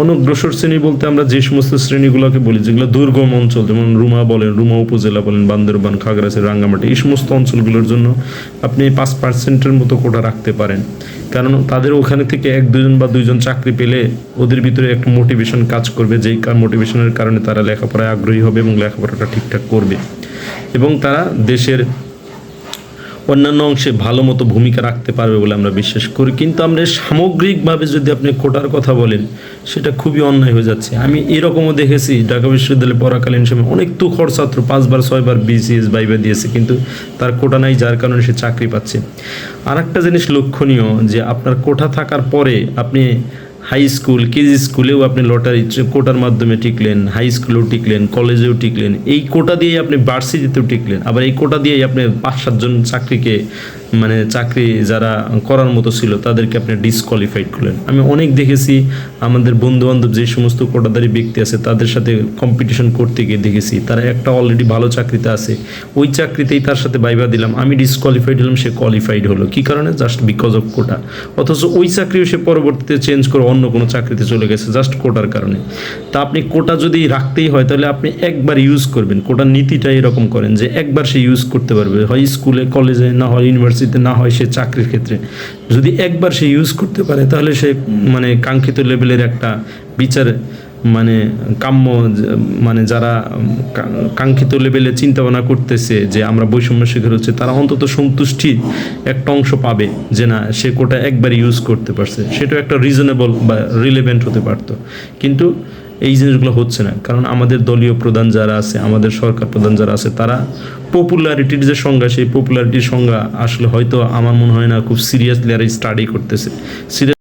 অনগ্রসর শ্রেণি বলতে আমরা যে সমস্ত শ্রেণীগুলোকে বলি, যেগুলো দুর্গম অঞ্চল, যেমন রুমা বলেন, রুমা উপজেলা বলেন, বান্দরবান, খাগড়াছড়ি, রাঙ্গামাটি, এই সমস্ত অঞ্চলগুলোর জন্য আপনি পাঁচ পার্সেন্টের মতো কোটা রাখতে পারেন। কারণ তাদের ওখানে থেকে এক, দুজন বা দুইজন চাকরি পেলে ওদের ভিতরে একটা মোটিভেশন কাজ করবে, যেই মোটিভেশনের কারণে তারা লেখাপড়ায় আগ্রহী হবে এবং লেখাপড়াটা ঠিকঠাক করবে। এবং তারা দেশের অন্যান্য অংশে ভালো মতো ভূমিকা রাখতে পারবে বলে আমরা বিশ্বাস করি। কিন্তু আমরা সামগ্রিকভাবে যদি আপনি কোটার কথা বলেন, সেটা খুবই অন্যায় হয়ে যাচ্ছে। আমি এরকমও দেখেছি, ঢাকা বিশ্ববিদ্যালয়ে পড়াকালীন সময় অনেক তুখর ছাত্র পাঁচবার, ছয়বার বিসিএস বাইবা দিয়েছে, কিন্তু তার কোটা নাই, যার কারণে সে চাকরি পাচ্ছে। আর একটা জিনিস লক্ষণীয় যে আপনার কোটা থাকার পরে আপনি হাই স্কুল, কেজি স্কুলেও আপনি লটারি কোটার মাধ্যমে টিকলেন, হাই স্কুলেও টিকলেন, কলেজেও টিকলেন, এই কোটা দিয়েই আপনি ভার্সিটিতেও টিকলেন, আবার এই কোটা দিয়েই আপনি পাঁচ সাতজন চাকরিকে মানে চাকরি যারা করার মতো ছিল, তাদেরকে আপনি ডিসকোয়ালিফাইড করলেন। আমি অনেক দেখেছি, আমাদের বন্ধু বান্ধব যে সমস্ত কোটাদারি ব্যক্তি আছে, তাদের সাথে কম্পিটিশন করতে গিয়ে দেখেছি। তারা একটা অলরেডি ভালো চাকরিতে আছে, ওই চাকরিতেই তার সাথে বাইবা দিলাম। আমি ডিসকোয়ালিফাইড হলাম, সে কোয়ালিফাইড হলো। কি কারণে? জাস্ট বিকজ অফ কোটা অথচ ওই চাকরিও সে পরবর্তীতে চেঞ্জ করে অন্য কোনো চাকরিতে চলে গেছে জাস্ট কোটার কারণে। তা আপনি কোটা যদি রাখতেই হয়, তাহলে আপনি একবার ইউজ করবেন। কোটার নীতিটা এরকম করেন যে একবার সে ইউজ করতে পারবে। হয় স্কুলে কলেজে না হয় ইউনিভার্সিটিতে না হয় সে চাকরির ক্ষেত্রে। যদি একবার সে ইউজ করতে পারে, তাহলে সে মানে কাঙ্ক্ষিত লেভেলের একটা বিচার মানে কাম্য মানে যারা কাঙ্ক্ষিত লেভেলে চিন্তা ভাবনা করতেছে যে আমরা বৈষম্য শিকার হচ্ছে, তারা অন্তত সন্তুষ্টির একটা অংশ পাবে যে না, সে কোটা একবার ইউজ করতে পারছে। সেটাও একটা রিজনেবল বা রিলেভেন্ট হতে পারতো। কিন্তু এই জিনিসগুলো হচ্ছে না। কারণ আমাদের দলীয় প্রধান যারা আছে, আমাদের সরকার প্রধান যারা আছে, তারা পপুলারিটির যে সংজ্ঞা, সেই পপুলারিটির সংজ্ঞা আসলে হয়তো আমার মনে হয় না খুব সিরিয়াসলি আর স্টাডি করতেছে। সিরিয়াস